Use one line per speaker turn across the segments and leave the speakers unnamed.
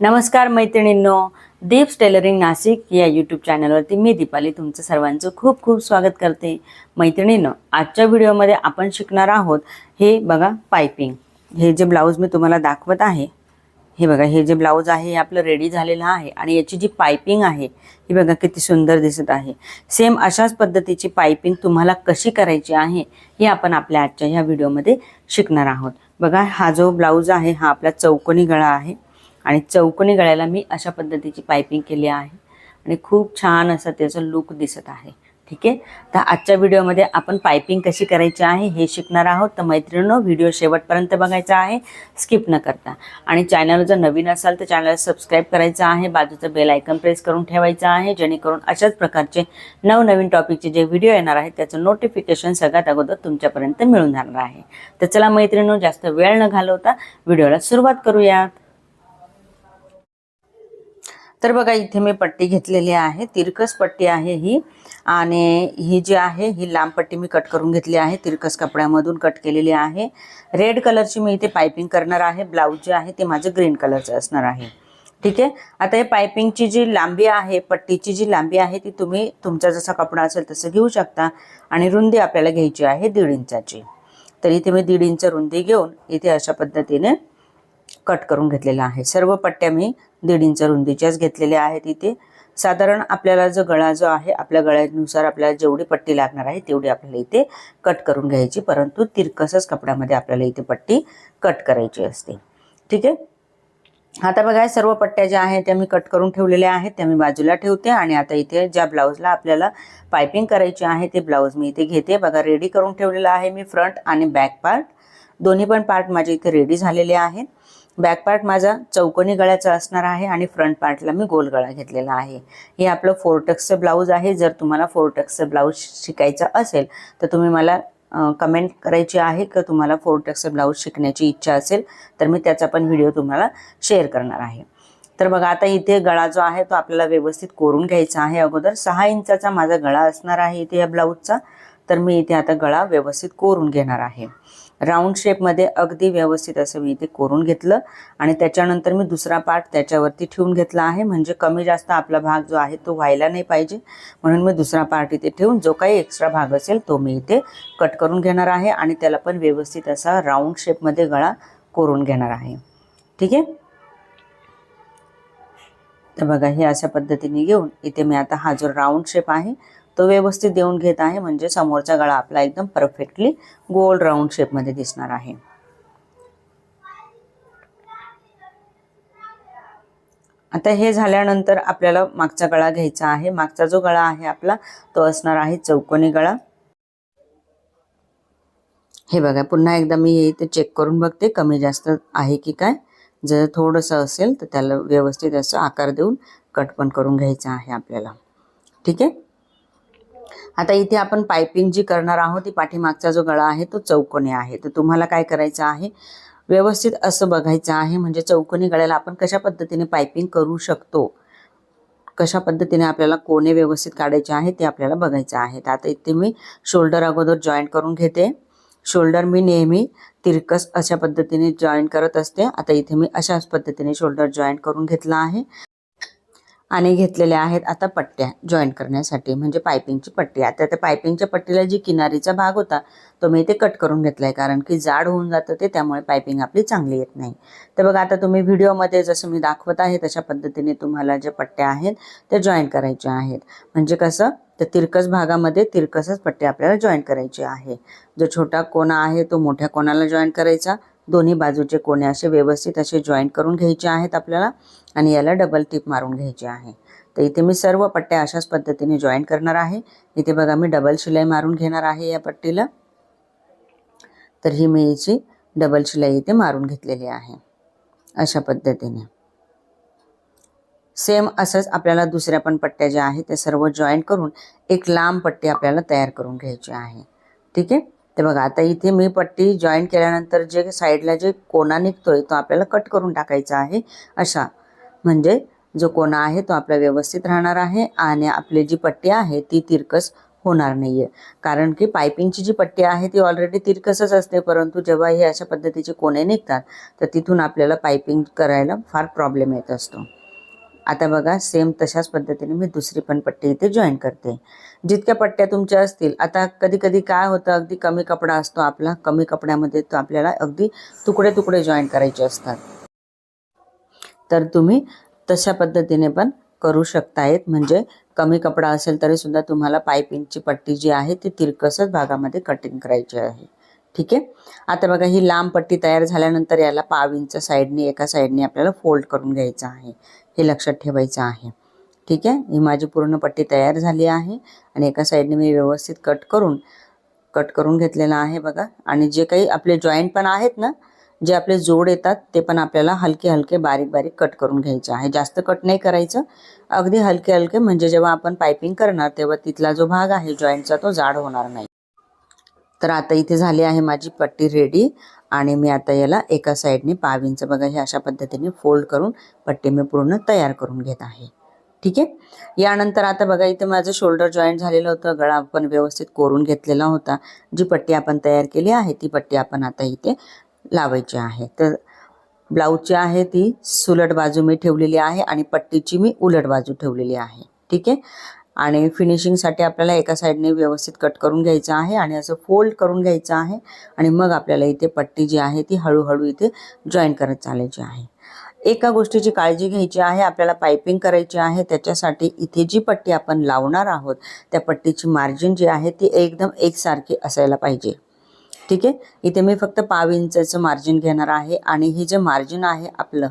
नमस्कार मैत्रिणींनो दीप्स टेलरिंग नाशिक या यूट्यूब चॅनलवरती मी दीपाली तुमचं सर्वांचं खूप खूप स्वागत करते. मैत्रिणींनो आजच्या व्हिडिओमध्ये आपण शिकणार आहोत हे बघा पायपिंग हे जे ब्लाऊज मी तुम्हाला दाखवत आहे हे बघा हे जे ब्लाऊज आहे हे आपलं रेडी झालेलं आहे आणि याची जी पायपिंग आहे ही बघा किती सुंदर दिसत आहे. सेम अशाच पद्धतीची पायपिंग तुम्हाला कशी करायची आहे हे आपण आपल्या आजच्या ह्या व्हिडिओमध्ये शिकणार आहोत. बघा हा जो ब्लाऊज आहे हा आपला चौकोनी गळा आहे. आणि चौकोनी गळ्याला मी अशा पद्धतीची पायपिंग केली आहे. आणि खूप छान असं त्याचं लुक दिसत आहे. ठीक आहे? तर आजच्या व्हिडिओमध्ये आपण पायपिंग कशी करायची आहे हे शिकणार आहोत. तर मैत्रिणीनो व्हिडिओ शेवटपर्यंत बघायचा आहे. स्किप न करता. आणि चॅनल जर नवीन असाल तर चॅनलला सबस्क्राईब करायचं आहे. बाजूचं बेल आयकन प्रेस करून ठेवायचं आहे. जेणेकरून अशाच प्रकारचे नवनवीन टॉपिकचे जे व्हिडिओ येणार आहेत त्याचं नोटिफिकेशन सगळ्यात अगोदर तुमच्यापर्यंत मिळून जाणार आहे. तर चला मैत्रिणीनो जास्त वेळ न घालवता व्हिडिओला सुरुवात करूयात. तर बघा इथे मी पट्टी घेतलेली आहे तिरकस पट्टी आहे ही. आणि ही जी आहे ही लांब पट्टी मी कट करून घेतली आहे तिरकस कपड्यामधून कट केलेली आहे. रेड कलरची मी इथे पायपिंग करणार आहे ब्लाऊज जे आहे ते माझं ग्रीन कलरचं असणार आहे. ठीक आहे? आता हे पायपिंगची जी लांबी आहे पट्टीची जी लांबी आहे ती तुम्ही तुमचा जसा कपडा असेल तसं घेऊ शकता. आणि रुंदी आपल्याला घ्यायची आहे दीड इंचाची. तर इथे मी दीड इंच रुंदी घेऊन इथे अशा पद्धतीने कट करून घेतलेला आहे. सर्व पट्ट्या मी दीड इंच रुंदीच्याच घेतलेल्या आहेत इथे. साधारण आपल्याला जो गळा जो आहे आपल्या गळ्यानुसार आपल्याला जेवढी पट्टी लागणार आहे तेवढी आपल्याला इथे कट करून घ्यायची. परंतु तिरकसच कपड्यामध्ये आपल्याला इथे पट्टी कट करायची असते. ठीक आहे? आता बघा सर्व पट्ट्या ज्या आहेत त्या मी कट करून ठेवलेल्या आहेत. त्या मी बाजूला ठेवते आणि आता इथे ज्या ब्लाऊजला आपल्याला पायपिंग करायची आहे ते ब्लाऊज मी इथे घेते. बघा रेडी करून ठेवलेलं आहे मी फ्रंट आणि बॅक पार्ट दोन्ही पण पार्ट माझे इथे रेडी झालेले आहेत. बॅक पार्ट माझा चौकोनी गळ्याचा असणार आहे आणि फ्रंट पार्टला मी गोल गळा घेतलेला आहे. हे आपलं फोरटक्सचं ब्लाऊज आहे. जर तुम्हाला फोरटक्सचं ब्लाऊज शिकायचं असेल तर तुम्ही मला कमेंट करायची आहे का? तुम्हाला फोरटक्सचं ब्लाऊज शिकण्याची इच्छा असेल तर मी त्याचा पण व्हिडिओ तुम्हाला शेअर करणार आहे. तर बघा आता इथे गळा जो आहे तो आपल्याला व्यवस्थित कोरून घ्यायचा आहे. अगोदर सहा इंचाचा माझा गळा असणार आहे इथे या ब्लाऊजचा. तर मी इथे आता गळा व्यवस्थित कोरून घेणार आहे. राऊंड शेपमध्ये अगदी व्यवस्थित असं मी इथे कोरून घेतलं. आणि त्याच्यानंतर मी दुसरा पार्ट त्याच्यावरती ठेवून घेतला आहे. म्हणजे कमी जास्त आपला भाग जो आहे तो व्हायला नाही पाहिजे. म्हणून मी दुसरा पार्ट इथे ठेवून जो काही एक्स्ट्रा भाग असेल तो मी इथे कट करून घेणार आहे. आणि त्याला पण व्यवस्थित असा राऊंड शेपमध्ये गळा कोरून घेणार आहे. ठीक आहे? तर बघा हे अशा पद्धतीने घेऊन इथे मी आता हा जो राऊंड शेप आहे तो व्यवस्थित देऊन घेत आहे. म्हणजे समोरचा गळा आपला एकदम परफेक्टली गोल राऊंड शेपमध्ये दिसणार आहे. आता हे झाल्यानंतर आपल्याला मागचा गळा घ्यायचा आहे. मागचा जो गळा आहे आपला तो असणार आहे चौकोनी गळा. हे बघा पुन्हा एकदा मी हे इथे चेक करून बघते कमी जास्त आहे की काय. जर थोडंसं असेल तर त्याला व्यवस्थित असं आकार देऊन कट पण करून घ्यायचं आहे आपल्याला. ठीक आहे? आता इथे आपण पायपिंग जी करणार आहोत ती पाठीमागचा जो गळा आहे तो चौकोनी आहे. तर तुम्हाला काय करायचं आहे? व्यवस्थित असं बघायचं आहे म्हणजे चौकोनी गळ्याला आपण कशा पद्धतीने पायपिंग करू शकतो? कशा पद्धतीने आपल्याला कोणे व्यवस्थित काढायचे आहे ते आपल्याला बघायचं आहे. तर आता इथे मी शोल्डर अगोदर जॉईंट करून घेते. शोल्डर मी नेहमी तिरकस अशा पद्धतीने जॉईंट करत असते. आता इथे मी अशाच पद्धतीने शोल्डर जॉईंट करून घेतला आहे. आणि घेतलेल्या आहेत आता पट्ट्या जॉईंट करण्यासाठी म्हणजे पायपिंगची पट्टी. आता त्या पायपिंगच्या पट्टीला जी किनारीचा भाग होता तो मी इथे कट करून घेतला आहे कारण की जाड होऊन जातं ते त्यामुळे पायपिंग आपली चांगली येत नाही. तर बघा आता तुम्ही व्हिडिओमध्ये जसं मी दाखवत आहे तशा पद्धतीने तुम्हाला ज्या पट्ट्या आहेत त्या जॉईंट करायच्या आहेत. म्हणजे कसं? तर तिरकस भागामध्ये तिरकसच पट्टी आपल्याला जॉईंट करायची आहे. जो छोटा कोणा आहे तो मोठ्या कोणाला जॉईंट करायचा. दोन्ही बाजूचे कोणे असे व्यवस्थित असे जॉईंट करून घ्यायचे आहेत आपल्याला आणि याला डबल टिप मारून घ्यायची आहे. तर इथे मी सर्व पट्ट्या अशाच पद्धतीने जॉईंट करणार आहे. इथे बघा मी डबल शिलाई मारून घेणार आहे या पट्टीला. तर ही मी याची डबल शिलाई इथे मारून घेतलेली आहे. अशा पद्धतीने. सेम असंच आपल्याला दुसऱ्या पण पट्ट्या ज्या आहेत त्या सर्व जॉईंट करून एक लांब पट्टी आपल्याला तयार करून घ्यायची आहे. ठीक आहे? ते बघा आता इथे मी पट्टी जॉईन केल्यानंतर जे साईडला जे कोणा निघतोय तो आपल्याला कट करून टाकायचा आहे. अशा. म्हणजे जो कोणा आहे तो आपला व्यवस्थित राहणार आहे आणि आपली जी पट्टी आहे ती तिरकस होणार नाहीये. कारण की पायपिंगची जी पट्टी आहे ती ऑलरेडी तिरकसच असते परंतु जेव्हा हे अशा पद्धतीचे कोणे निघतात तर तिथून आपल्याला पायपिंग करायला फार प्रॉब्लेम येत असतो. आता बघा सेम तशाच पद्धतीने मी दुसरी पण पट्टी इथे जॉईन करते. जितक्या पट्ट्या तुमच्या असतील आता कधी कधी काय होतं अगदी कमी कपडा असतो आपला कमी कपड्यामध्ये तो आपल्याला अगदी तुकडे तुकडे जॉईन करायचे असतात. तर तुम्ही तशा पद्धतीने पण करू शकतायत. म्हणजे कमी कपडा असेल तरी सुद्धा तुम्हाला पायपिंगची पट्टी जी आहे ती तिरकसच भागामध्ये कटिंग करायची आहे. ठीक आहे? आता बघा ही लांब पट्टी तयार झाल्यानंतर याला पाव इंच साईडने एका साईडने आपल्याला फोल्ड करून घ्यायचं आहे. हे लक्षात ठेवायचं आहे. ठीक आहे? ही माझी पूर्ण पट्टी तयार झाली आहे आणि एका साईडने मी व्यवस्थित कट करून कट करून घेतलेला आहे बघा. आणि जे काही आपले जॉईंट पण आहेत ना जे आपले जोड येतात ते पण आपल्याला हलके हलके बारीक बारीक कट करून घ्यायचे आहे. जास्त कट नाही करायचं. अगदी हलके हलके म्हणजे जेव्हा आपण पायपिंग करणार तेव्हा तिथला जो भाग आहे जॉईंटचा तो जाड होणार नाही. तर आता इथे झाली आहे माझी पट्टी रेडी आणि मी आता याला एका साईडने पाविंचं बघा हे अशा पद्धतीने फोल्ड करून पट्टी मी पूर्ण तयार करून घेत आहे. ठीक आहे? यानंतर आता बघा इथे माझं शोल्डर जॉईंट झालेलं होतं गळा आपण व्यवस्थित कोरून घेतलेला होता. जी पट्टी आपण तयार केली आहे ती पट्टी आपण आता इथे लावायची आहे. तर ब्लाऊजची आहे ती सुलट बाजू मी ठेवलेली आहे आणि पट्टीची मी उलट बाजू ठेवलेली आहे. ठीक आहे? आणि फिनिशिंगसाठी आपल्याला एका साईडने व्यवस्थित कट करून घ्यायचं आहे आणि असं फोल्ड करून घ्यायचं आहे. आणि मग आपल्याला इथे पट्टी जी आहे ती हळूहळू इथे जॉईन करत चालायची आहे. एका गोष्टीची काळजी घ्यायची आहे आपल्याला पायपिंग करायची आहे त्याच्यासाठी इथे जी पट्टी आपण लावणार आहोत त्या पट्टीची मार्जिन जी आहे ती एकदम एकसारखी असायला पाहिजे. ठीक आहे? इथे मी फक्त पाव इंचाचं मार्जिन घेणार आहे आणि हे जे मार्जिन आहे आपलं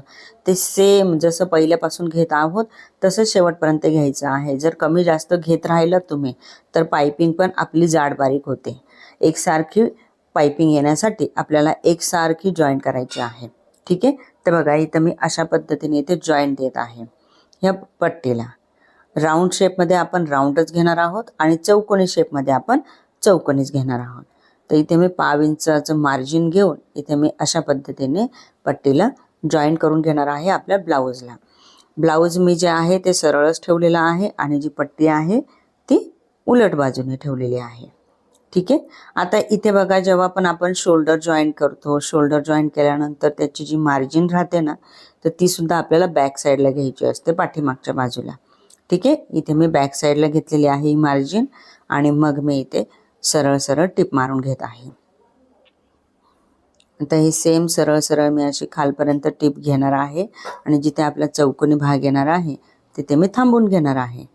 ते सेम जसं पहिल्यापासून घेत आहोत तसंच शेवटपर्यंत घ्यायचं आहे. जर कमी जास्त घेत राहिलं तुम्ही तर पायपिंग पण आपली जाड बारीक होते. एकसारखी पायपिंग येण्यासाठी आपल्याला एकसारखी जॉईन करायची आहे. ठीक आहे? तर बघा इथं मी अशा पद्धतीने इथे जॉईंट देत आहे. ह्या पट्टीला. राऊंड शेपमध्ये आपण राऊंडच घेणार आहोत आणि चौकोनी शेपमध्ये आपण चौकोनीच घेणार आहोत. तर इथे मी पाव इंचाचं मार्जिन घेऊन इथे मी अशा पद्धतीने पट्टीला जॉईन करून घेणार आहे आपल्या ब्लाऊजला ब्लाऊज मी जे आहे ते सरळच ठेवलेलं आहे आणि जी पट्टी आहे ती उलट बाजूने ठेवलेली आहे. ठीक आहे? आता इथे बघा जेव्हा पण आपण शोल्डर जॉईन करतो शोल्डर जॉईन केल्यानंतर त्याची जी मार्जिन राहते ना तर ती सुद्धा आपल्याला बॅक साईडला घ्यायची असते पाठीमागच्या बाजूला. ठीक आहे? इथे मी बॅक साईडला घेतलेली आहे ही मार्जिन आणि मग मी इथे सरळ सरळ टिप मारून घेत आहे. आता ही सेम सरळ सरळ मी अशी खालपर्यंत टिप घेणार आहे आणि जिथे आपला चौकोनी भाग येणार आहे तिथे मी थांबून घेणार आहे.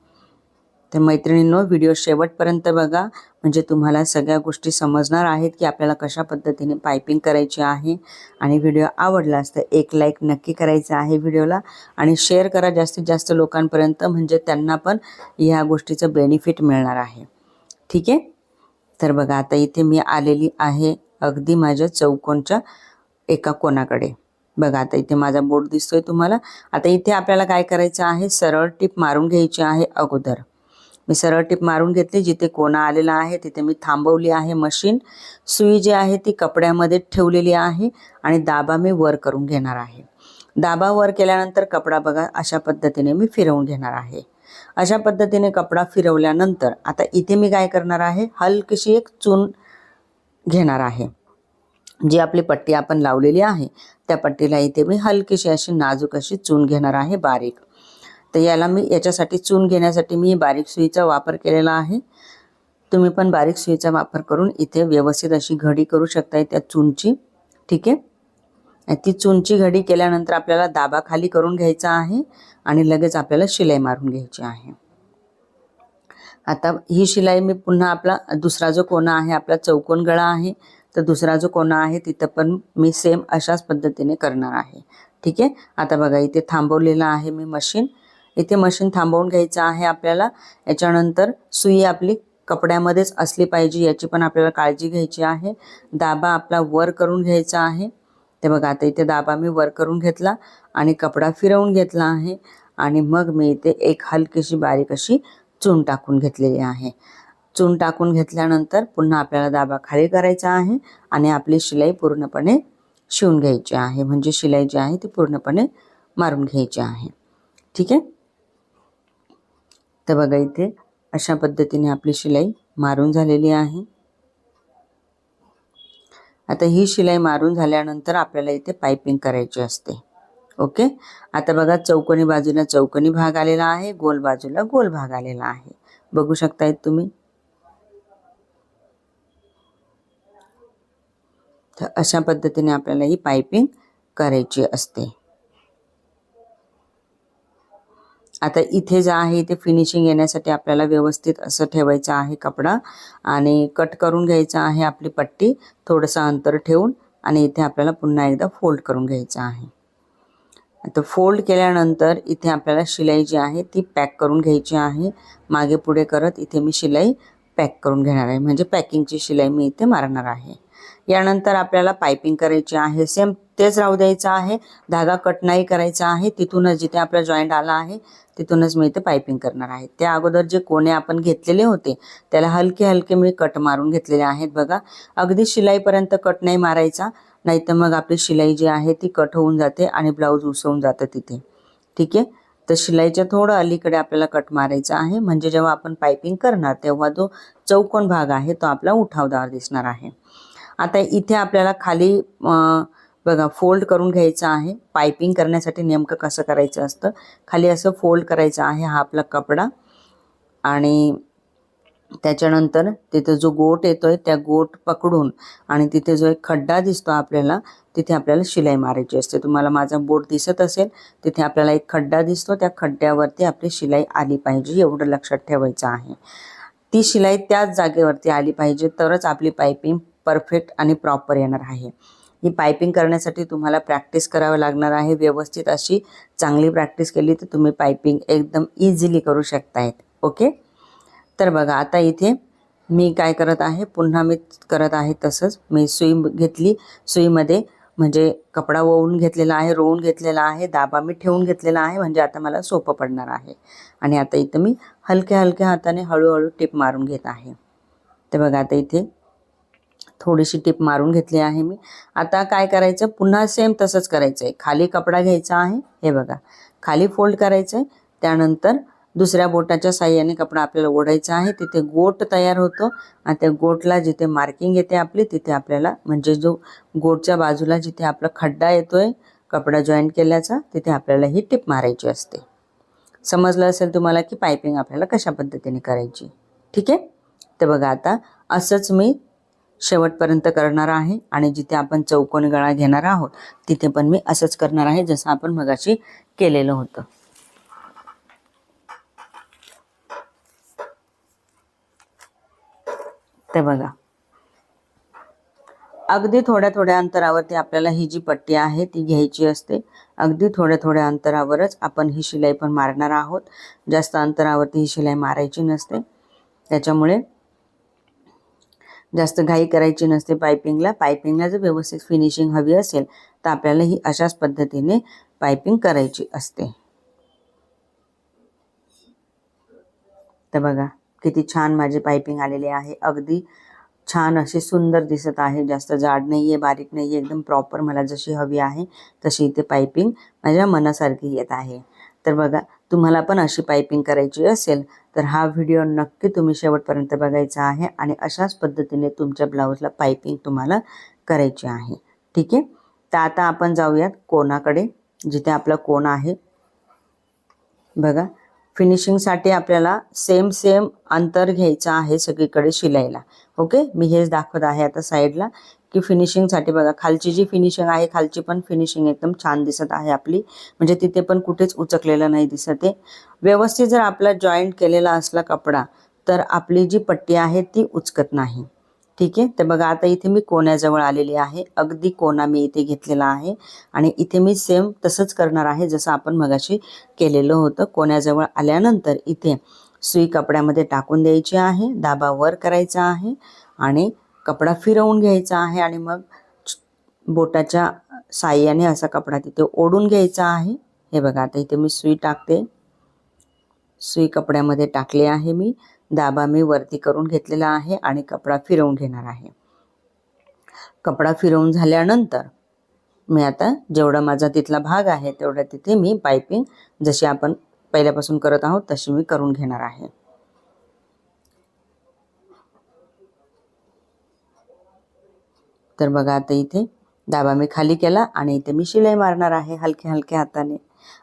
तर मैत्रिणींनो व्हिडिओ शेवटपर्यंत बघा. म्हणजे तुम्हाला सगळ्या गोष्टी समजणार आहेत की आपल्याला कशा पद्धतीने पायपिंग करायची आहे. आणि व्हिडिओ आवडलास तर एक लाईक नक्की करायचं आहे व्हिडिओला आणि शेअर करा जास्तीत जास्त लोकांपर्यंत म्हणजे त्यांना पण ह्या गोष्टीचं बेनिफिट मिळणार आहे. ठीक आहे? तर बघा आता इथे मी आलेली आहे अगदी माझ्या चौकोनच्या एका कोणाकडे बघा आता इथे माझा बोट दिसतोय तुम्हाला. आता इथे आपल्याला काय करायचं आहे? सरळ टिप मारून घ्यायची आहे अगोदर. मी सरळ टिप मारून घेतली जिथे कोणा आलेला आहे तिथे मी थांबवली आहे मशीन. सुई जी आहे ती कपड्यामध्ये ठेवलेली आहे आणि दाबा मी वर करून घेणार आहे. दाबा वर केल्यानंतर कपडा बघा अशा पद्धतीने मी फिरवून घेणार आहे. अशा पद्धतीने कपडा फिरवल्यानंतर आता इथे मी काय करणार आहे हलकीशी एक चून घेणार आहे. जी आपली पट्टी आपण लावलेली आहे त्या पट्टीला इथे मी हलकीशी अशी नाजूक अशी चून घेणार आहे बारीक. तर याला मी याच्यासाठी चून घेण्यासाठी मी बारीक सुईचा वापर केलेला आहे. तुम्ही पण बारीक सुईचा वापर करून इथे व्यवस्थित अशी घडी करू शकताय त्या चूनची. ठीक आहे? ती चुनची घडी केल्यानंतर आपल्याला दाबा खाली करून घ्यायचा आहे आणि लगेच आपल्याला शिलाई मारून घ्यायची आहे. आता ही शिलाई मी पुन्हा आपला दुसरा जो कोना आहे आपला चौकोन गळा आहे तर दुसरा जो कोना आहे तिथं पण मी सेम अशाच पद्धतीने करणार आहे. ठीक आहे? आता बघा इथे थांबवलेलं आहे मी मशीन इथे मशीन थांबवून घ्यायचं आहे आपल्याला. याच्यानंतर सुई आपली कपड्यामध्येच असली पाहिजे याची पण आपल्याला काळजी घ्यायची आहे. दाबा आपला वर करून घ्यायचा आहे. ते बघा आता इथे दाबा मी वर करून घेतला आणि कपडा फिरवून घेतला आहे आणि मग मी इथे एक हलकीशी बारीक अशी चून टाकून घेतलेली आहे. चून टाकून घेतल्यानंतर पुन्हा आपल्याला दाबा खाली करायचा आहे आणि आपली शिलाई पूर्णपणे शिवून घ्यायची आहे. म्हणजे शिलाई जी आहे ती पूर्णपणे मारून घ्यायची आहे. ठीक आहे? तर बघा इथे अशा पद्धतीने आपली शिलाई मारून झालेली आहे. आता ही शिलाई मारून झाल्यानंतर आपल्याला इथे पायपिंग करायची असते. ओके? आता बघा चौकोनी बाजूला चौकोनी भाग आलेला आहे गोल बाजूला गोल भाग आलेला आहे. बघू शकतायत तुम्ही? तर अशा पद्धतीने आपल्याला ही पायपिंग करायची असते. आता इथे जे आहे इथे फिनिशिंग येण्यासाठी आपल्याला व्यवस्थित असं ठेवायचं आहे कपडा आणि कट करून घ्यायचा आहे आपली पट्टी. थोडंसं अंतर ठेवून आणि इथे आपल्याला पुन्हा एकदा फोल्ड करून घ्यायचं आहे. आता फोल्ड केल्यानंतर इथे आपल्याला शिलाई जी आहे ती पॅक करून घ्यायची आहे. मागे पुढे करत इथे मी शिलाई पॅक करून घेणार आहे. म्हणजे पॅकिंगची शिलाई मी इथे मारणार आहे. यानंतर आपल्याला पायपिंग करायची आहे. सेम तेच राहू द्यायचं आहे. धागा कट नाही करायचा आहे. तिथूनच जिथे आपला जॉईंट आला आहे तिथूनच मी इथे पायपिंग करणार आहे. त्या अगोदर जे कोणे आपण घेतलेले होते त्याला हलके हलके मी कट मारून घेतलेले आहेत बघा. अगदी शिलाईपर्यंत कट नाही मारायचा नाही तर मग आपली शिलाई जी आहे ती कट होऊन जाते आणि ब्लाऊज उसवून जातं तिथे. ठीक आहे? तर शिलाईच्या थोडं अलीकडे आपल्याला कट मारायचा आहे. म्हणजे जेव्हा आपण पायपिंग करणार तेव्हा जो चौकोन भाग आहे तो आपला उठावदार दिसणार आहे. आता इथे आपल्याला खाली बघा फोल्ड करून घ्यायचं आहे. पायपिंग करण्यासाठी नेमकं कसं करायचं असतं? खाली असं फोल्ड करायचं आहे हा आपला कपडा. आणि त्याच्यानंतर तिथे जो गोट येतोय त्या गोट पकडून आणि तिथे जो एक खड्डा दिसतो आपल्याला तिथे आपल्याला शिलाई मारायची असते. तुम्हाला माझा बोट दिसत असेल तिथे आपल्याला एक खड्डा दिसतो. त्या खड्ड्यावरती आपली शिलाई आली पाहिजे एवढं लक्षात ठेवायचं आहे. ती शिलाई त्याच जागेवरती आली पाहिजे तरच आपली पायपिंग परफेक्ट आणि प्रॉपर येणार आहे. ही पायपिंग करण्यासाठी तुम्हाला प्रॅक्टिस करावं लागणार आहे. व्यवस्थित अशी चांगली प्रॅक्टिस केली तर तुम्ही पायपिंग एकदम इझिली करू शकतायत. ओके तर बघा आता इथे मी काय करत आहे पुन्हा मी करत आहे तसंच. मी सुई घेतली सुईमध्ये म्हणजे कपडा ओवून घेतलेला आहे रोवून घेतलेला आहे दाबा मी ठेवून घेतलेला आहे म्हणजे आता मला सोपं पडणार आहे. आणि आता इथं मी हलक्या हलक्या हाताने हळूहळू टिप मारून घेत आहे. तर बघा आता इथे थोडीशी टिप मारून घेतली आहे मी. आता काय करायचं? पुन्हा सेम तसंच करायचं आहे खाली कपडा घ्यायचा आहे. हे बघा. खाली फोल्ड करायचं आहे त्यानंतर दुसऱ्या बोटाच्या साह्याने कपडा आपल्याला ओढायचा आहे. तिथे गोट तयार होतो. आणि त्या गोटला जिथे मार्किंग येते आपली तिथे आपल्याला म्हणजे जो गोटच्या बाजूला जिथे आपला खड्डा येतोय कपडा जॉईंट केल्याचा तिथे आपल्याला ही टिप मारायची असते. समजलं असेल तुम्हाला की पायपिंग आपल्याला कशा पद्धतीने करायची? ठीक आहे? तर बघा आता असंच मी शेवटपर्यंत करणार आहे आणि जिथे आपण चौकोनी गळा घेणार आहोत तिथे पण मी असंच करणार आहे जसं आपण मगाशी केलेलं होतं. ते बघा. अगदी थोड्या थोड्या अंतरावरती आपल्याला ही जी पट्टी आहे ती घ्यायची असते. अगदी थोड्या थोड्या अंतरावरच आपण ही शिलाई पण मारणार आहोत. जास्त अंतरावरती ही शिलाई मारायची नसते. त्याच्यामुळे जास्त घाई करायची नसते पायपिंगला पायपिंगला जर व्यवस्थित फिनिशिंग हवी असेल तर आपल्याला ही अशाच पद्धतीने पायपिंग करायची असते. तर बघा किती छान माझी पायपिंग आलेली आहे. अगदी छान अशी सुंदर दिसत आहे. जास्त जाड नाही आहे बारीक नाही आहे एकदम प्रॉपर मला जशी हवी आहे तशी इथे पायपिंग माझ्या मनासारखी येत आहे. तर बघा तुम्हाला पण अशी पायपिंग करायची असेल तर हा व्हिडिओ नक्की तुम्ही शेवटपर्यंत बघायचा आहे आणि अशाच पद्धतीने तुमच्या ब्लाऊजला पायपिंग तुम्हाला करायची आहे. ठीक आहे? तर आता आपण जाऊयात कोणाकडे जिथे आपला कोण आहे. बघा फिनिशिंगसाठी आपल्याला सेम सेम अंतर घ्यायचं आहे सगळीकडे शिलाईला. ओके? मी हेच दाखवत आहे आता साईडला. की फिनिशिंगसाठी बघा खालची जी फिनिशिंग आहे खालची पण फिनिशिंग एकदम छान दिसत आहे आपली. म्हणजे तिथे पण कुठेच उचकलेलं नाही दिसत आहे. व्यवस्थित जर आपला जॉईंट केलेला असला कपडा तर आपली जी पट्टी आहे ती उचकत नाही. ठीक आहे? तर बघा आता इथे मी कोण्याजवळ आलेली आहे. अगदी कोणा मी इथे घेतलेला आहे. आणि इथे मी सेम तसंच करणार आहे जसं आपण मगाशी केलेलं होतं. कोण्याजवळ आल्यानंतर इथे सुई कपड्यामध्ये टाकून द्यायची आहे दाबा वर करायचा आहे. आणि कपडा फिरवून घ्यायचा आहे आणि मग बोटाच्या साह्याने असा कपडा तिथे ओढून घ्यायचा आहे. हे बघा आता इथे मी सुई टाकते. सुई कपड्यामध्ये टाकले आहे मी. दाबा मी वरती करून घेतलेला आहे आणि कपडा फिरवून घेणार आहे. कपडा फिरवून झाल्यानंतर मी आता जेवढा माझा तिथला भाग आहे तेवढा तिथे मी पायपिंग जशी आपण पहिल्यापासून करत आहोत तशी मी करून घेणार आहे. तर बघा आता इथे दाबा मी खाली केला आणि इथे मी शिलाई मारणार आहे हलक्या हलक्या हाताने.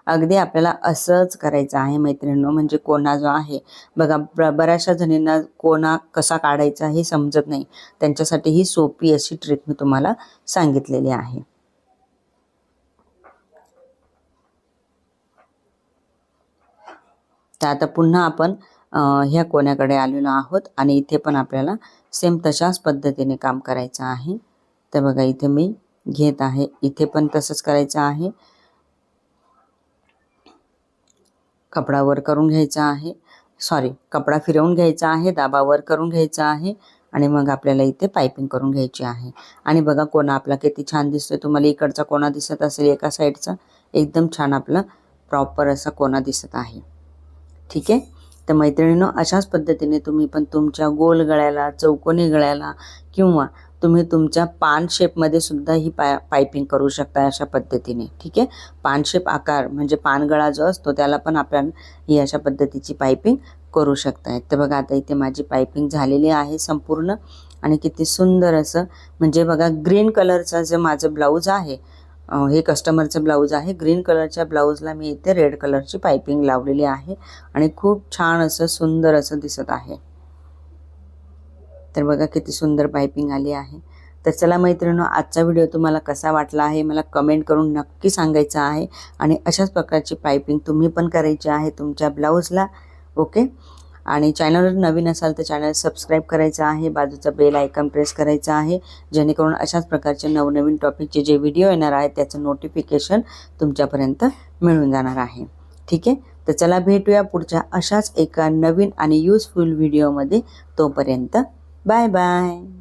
अगदी आपल्याला असंच करायचं आहे मैत्रिणींनो म्हणजे कोणा जो आहे बघा बऱ्याचशा जणींना कोणा कसा काढायचा हे समजत नाही. त्यांच्यासाठी ही सोपी अशी ट्रिक मी तुम्हाला सांगितलेली आहे. तर आता पुन्हा आपण ह्या कोण्याकडे आलेलो आहोत आणि इथे पण आपल्याला सेम तशाच पद्धतीने काम करायचं आहे. तर बघा इथे मी घेत आहे. इथे पण तसंच करायचं आहे. कपडा वर करून घ्यायचा आहे. सॉरी कपडा फिरवून घ्यायचा आहे दाबावर करून घ्यायचा आहे आणि मग आपल्याला इथे पायपिंग करून घ्यायची आहे. आणि बघा कोणा आपला किती छान दिसतोय. तुम्हाला इकडचा कोणा दिसत असेल एका साईडचा एकदम छान आपला प्रॉपर असा कोणा दिसत आहे. ठीक आहे? तर मैत्रिणीनं अशाच पद्धतीने तुम्ही पण तुमच्या गोल गळ्याला चौकोनी गळ्याला किंवा तुम्ही तुमच्या पान शेपमध्ये सुद्धा ही पाय पायपिंग करू शकता अशा पद्धतीने ठीक आहे? पान शेप आकार म्हणजे पानगळा जो असतो त्याला पण आपण ही अशा पद्धतीची पायपिंग करू शकताय. तर बघा आता इथे माझी पायपिंग झालेली आहे संपूर्ण आणि किती सुंदर असं म्हणजे बघा ग्रीन कलरचं जे माझं ब्लाऊज आहे हे कस्टमरचं ब्लाऊज आहे. ग्रीन कलरच्या ब्लाऊजला मी इथे रेड कलरची पायपिंग लावलेली आहे आणि खूप छान असं सुंदर असं दिसत आहे. तर बघा किती सुंदर पायपिंग आली आहे. तर चला मैत्रिणी आजचा व्हिडिओ तुम्हाला कसा वाटला आहे मला कमेंट करून नक्की सांगायचं आहे. आणि अशाच प्रकारची पायपिंग तुम्ही पण करायची आहे तुमच्या ब्लाऊजला ओके आणि चॅनलवर नवीन असाल तर चॅनल सबस्क्राईब करायचं आहे बाजूचा बेल आयकॉन प्रेस करायचं आहे. जेणेकरून अशाच प्रकारचे नवनवीन टॉपिकचे जे व्हिडिओ येणार आहेत त्याचं नोटिफिकेशन तुमच्यापर्यंत मिळून जाणार आहे. ठीक आहे? तर चला भेटूया पुढच्या अशाच एका नवीन आणि युजफुल व्हिडिओमध्ये तोपर्यंत Bye bye.